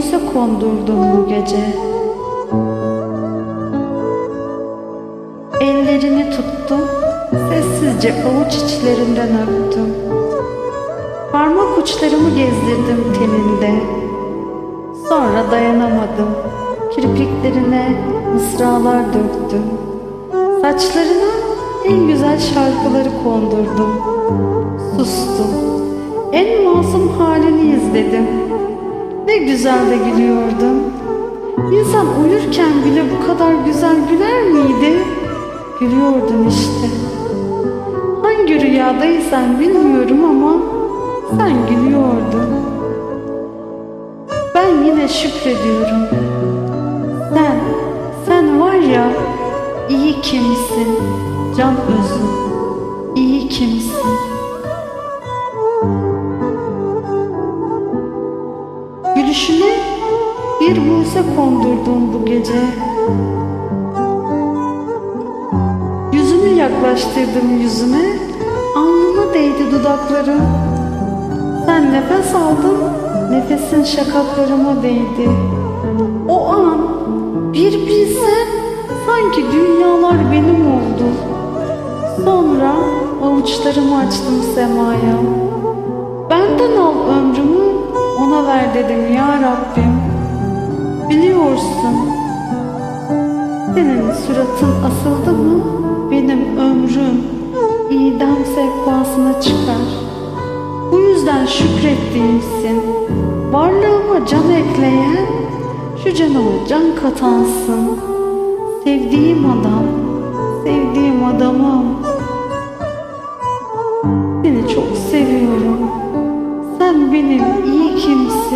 buse kondurdum bu gece. Ellerini tuttum, sessizce avuç içlerinden öptüm. Parmak uçlarımı gezdirdim teninde. Sonra dayanamadım. Kirpiklerine mısralar döktüm. Saçlarına en güzel şarkıları kondurdum. Sustum. En masum halini izledim. Ne güzel de gülüyordun. İnsan uyurken bile bu kadar güzel güler miydi? Gülüyordun işte. Hangi rüyadaysan bilmiyorum ama sen gülüyordun. Ben yine şükrediyorum. Sen, sen var ya iyi kimsin, can özü, iyi kimsin. Gülüşüne bir buse kondurdum bu gece. Yüzünü yaklaştırdım yüzüme, alnına değdi dudakları. Sen nefes aldın, nefesin şakaklarıma değdi. O an bir bilsem sanki dünyalar benim oldu. Sonra avuçlarımı açtım semaya. Benden al ömrümü, ona ver dedim ya Rabbim. Biliyorsun, senin suratın asıldı mı benim ömrüm idam sehpasına çıkar. Bu yüzden şükrettiğimsin. Varlığıma can ekleyen, şu canıma can katansın. Sevdiğim adam, sevdiğim adamım. Seni çok seviyorum sen benim iyi kimsin.